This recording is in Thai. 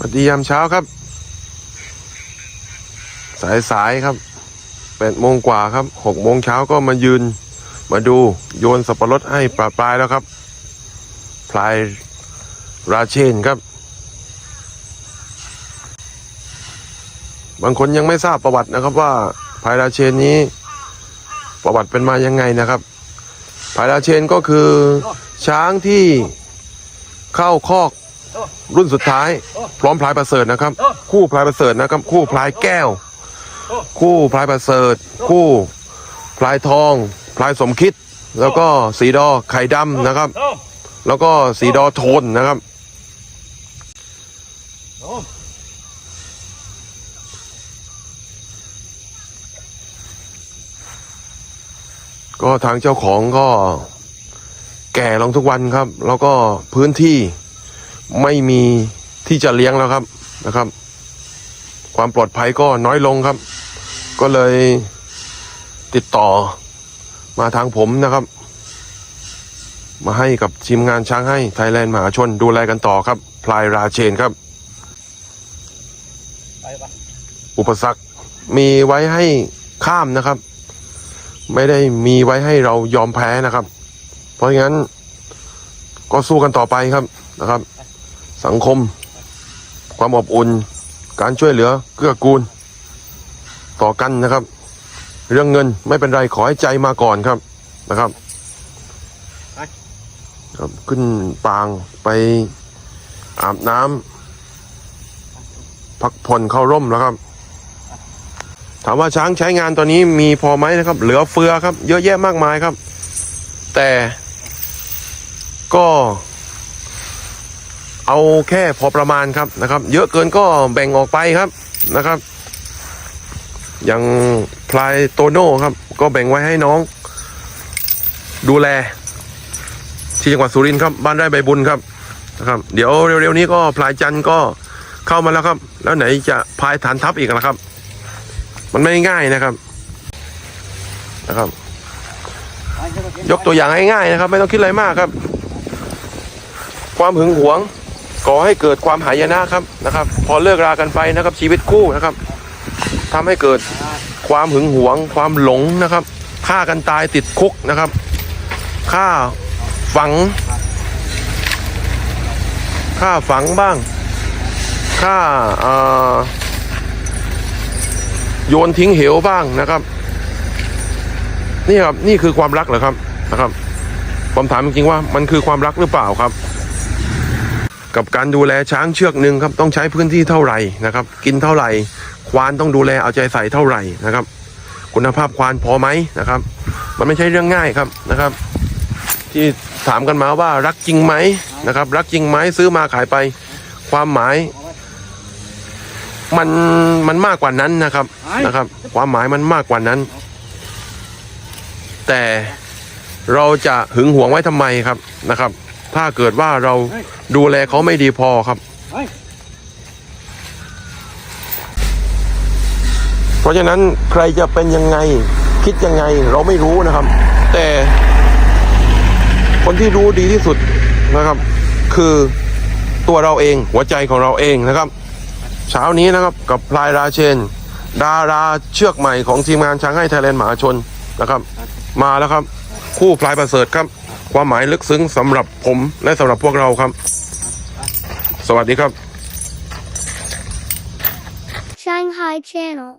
สวัสดียามเช้าครับ สายสายครับแปดโมงกว่าครับหกโมงเช้าก็มายืน มาดูโยนสับปะรดให้ปลาปลายแล้วครับ พลายราเชนครับ บางคนยังไม่ทราบประวัตินะครับว่าพลายราเชนนี้ ประวัติเป็นมายังไงนะครับพลายราเชนก็คือช้างที่เข้าคอก รุ่นสุดท้าย พร้อมพลายประเสริฐนะครับ คู่พลายประเสริฐนะครับ คู่พลายแก้ว คู่พลายประเสริฐ คู่พลายทอง พลายสมคิด แล้วก็สีดอไข่ดำนะครับ แล้วก็สีดอโทนนะครับก็ทางเจ้าของก็แก่ลงทุกวันครับ แล้วก็พื้นที่ ไม่มีที่จะเลี้ยงแล้วครับนะครับ ความปลอดภัยก็น้อยลงครับ ก็เลยติดต่อมาทางผมนะครับ มาให้กับทีมงานช้างให้ไทยแลนด์มหาชนดูแลกันต่อครับ พลายราเชนครับ อุปสรรคมีไว้ให้ข้ามนะครับ ไม่ได้มีไว้ให้เรายอมแพ้นะครับ เพราะงั้นก็สู้กันต่อไปครับนะครับ สังคม ความอบอุ่น การช่วยเหลือเกื้อกูล ต่อกันนะครับ เรื่องเงินไม่เป็นไรขอให้ใจมาก่อนครับนะครับครับขึ้นปางไปอาบน้ำพักผ่อนเข้าร่มแล้วครับ ถามว่าช้างใช้งานตอนนี้มีพอไหมนะครับ เหลือเฟือครับ เยอะแยะมากมายครับ แต่ก็ เอาแค่พอประมาณครับนะครับ เยอะเกินก็แบ่งออกไปครับนะครับ อย่างพลายโตโน่ครับ ก็แบ่งไว้ให้น้อง ดูแล ที่จังหวัดสุรินทร์ครับ บ้านไร่ใบบุญครับนะครับ เดี๋ยวเร็วๆนี้ก็พลายจันทร์ก็เข้ามาแล้วครับ แล้วไหนจะพลายฐานทัพอีกนะครับ มันไม่ง่ายนะครับนะครับ ยกตัวอย่างง่ายๆนะครับ ไม่ต้องคิดอะไรมากครับ ความหึงหวง ก่อให้เกิดความหายนะครับนะครับ พอเลิกรากันไปนะครับ ชีวิตคู่นะครับทำให้เกิดความหึงหวง ความหลงนะครับฆ่ากันตายติดคุกนะครับฆ่าฝังฆ่าฝังบ้างฆ่าเอ่อโยนทิ้งเหวบ้างนะครับ นี่ครับนี่คือความรักเหรอครับนะครับผมถามจริงๆว่ามันคือความรักหรือเปล่าครับ กับการดูแลช้างเชือกหนึ่งครับต้องใช้พื้นที่เท่าไหร่นะครับ กินเท่าไหร่ ควานต้องดูแลเอาใจใส่เท่าไหร่นะครับ คุณภาพควานพอไหมนะครับ มันไม่ใช่เรื่องง่ายครับนะครับ ที่ถามกันมาว่ารักจริงไหมนะครับ รักจริงไหมซื้อมาขายไป ความหมาย มันมันมากกว่านั้นนะครับนะครับ ความหมายมันมากกว่านั้น แต่เราจะหึงหวงไว้ทำไมครับนะครับ ถ้าเกิดว่าเราดูแลเขาไม่ดีพอครับ เพราะฉะนั้นใครจะเป็นยังไงคิดยังไงเราไม่รู้นะครับ แต่คนที่รู้ดีที่สุดนะครับ คือตัวเราเองหัวใจของเราเองนะครับเช้านี้นะครับกับพลายราเชน ดาราเชือกใหม่ของทีมงานช้างให้ไทยแลนด์มหาชนนะครับ มาแล้วครับ คู่พลายประเสริฐครับ ความหมายลึกซึ้งสำหรับผมและสำหรับพวกเราครับ สวัสดีครับ Shanghai Channel